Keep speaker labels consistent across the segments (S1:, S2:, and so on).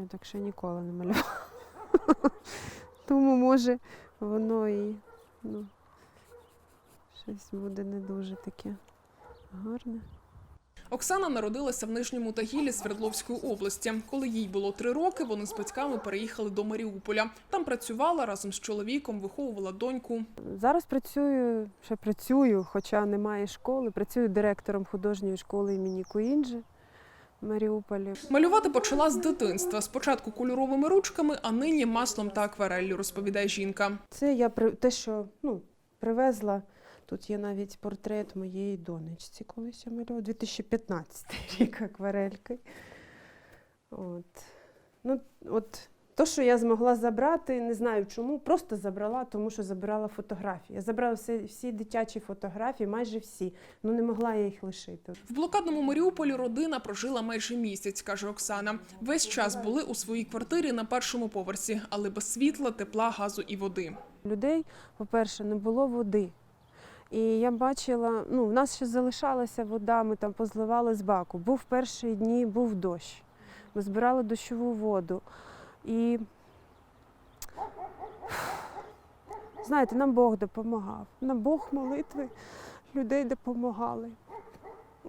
S1: Я так ще ніколи не малювала. Тому може воно і ну, щось буде не дуже таке гарне.
S2: Оксана народилася в Нижньому Тагілі Свердловської області. Коли їй було три роки, вони з батьками переїхали до Маріуполя. Там працювала разом з чоловіком, виховувала доньку.
S1: Зараз працюю, ще працюю, хоча немає школи. Працюю директором художньої школи імені Куінджи в Маріуполі.
S2: Малювати почала з дитинства. Спочатку кольоровими ручками, а нині маслом та аквареллю, розповідає жінка.
S1: Це я при- те, що ну, привезла. Тут є навіть портрет моєї донечці, колись я малювала, 2015 рік акварельки. От. Ну, от то, що я змогла забрати, не знаю чому, просто забрала, тому що забирала фотографії. Я забрала всі, всі дитячі фотографії, майже всі. Ну не могла я їх лишити.
S2: В блокадному Маріуполі родина прожила майже місяць, каже Оксана. Весь час були у своїй квартирі на першому поверсі, але без світла, тепла, газу і води.
S1: людей, по-перше, не було води. І я бачила, ну, в нас ще залишалася вода, ми там позливали з баку. Був перші дні, був дощ. Ми збирали дощову воду. І знаєте, нам Бог допомагав. Нам Бог молитви людей допомагали.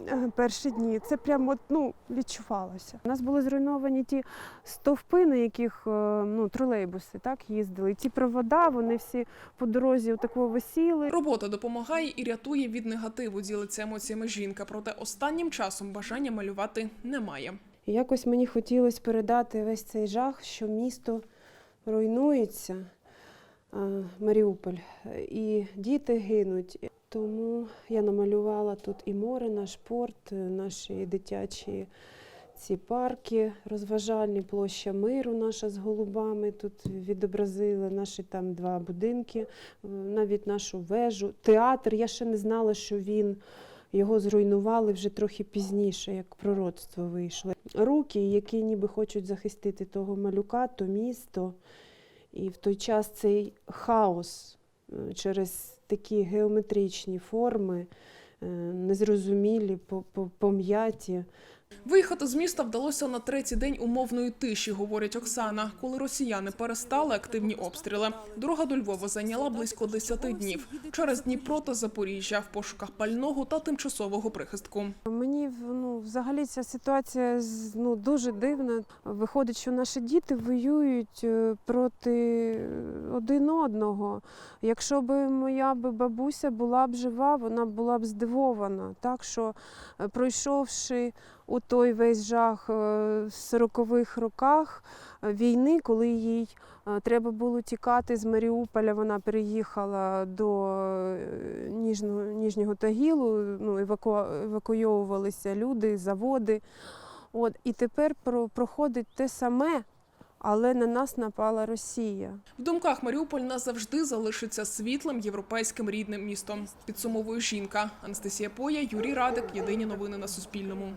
S1: Е, Перші дні це прямо ну, відчувалося. У нас були зруйновані ті стовпи, на яких е, ну, тролейбуси так, їздили. Ті провода, вони всі по дорозі отако висіли.
S2: Робота допомагає і рятує від негативу, ділиться емоціями жінка. Проте останнім часом бажання малювати немає.
S1: І якось мені хотілося передати весь цей жах, що місто руйнується, е, Маріуполь, і діти гинуть. Тому я намалювала тут і море, наш порт, е, наші дитячі ці парки, розважальні, площа миру наша з голубами. Тут відобразили наші там два будинки, е, навіть нашу вежу, театр. Я ще не знала, що він. Його зруйнували вже трохи пізніше, як пророцтво вийшло. Руки, які ніби хочуть захистити того малюка, то місто. І в той час цей хаос е, через такі геометричні форми, незрозумілі, по- по- пом'яті.
S2: Виїхати з міста вдалося на третій день умовної тиші, говорить Оксана, коли росіяни перестали активні обстріли. Дорога до Львова зайняла близько 10 днів через Дніпро та Запоріжжя в пошуках пального та тимчасового прихистку.
S1: Мені ну, взагалі ця ситуація ну, дуже дивна. Виходить, що наші діти воюють е, проти один одного. Якщо б моя бабуся була б жива, вона була б здивована. Так що, е, пройшовши у той весь жах е, в 40-х роках е, війни, коли їй треба було тікати з Маріуполя, вона переїхала до Ніжного, Ніжнього Тагілу, ну, еваку... евакуйовувалися люди, заводи. От, і тепер про... проходить те саме, але на нас напала Росія.
S2: В думках Маріуполь назавжди залишиться світлим європейським рідним містом. Підсумовує жінка Анастасія Поя, Юрій Радик. Єдині новини на Суспільному.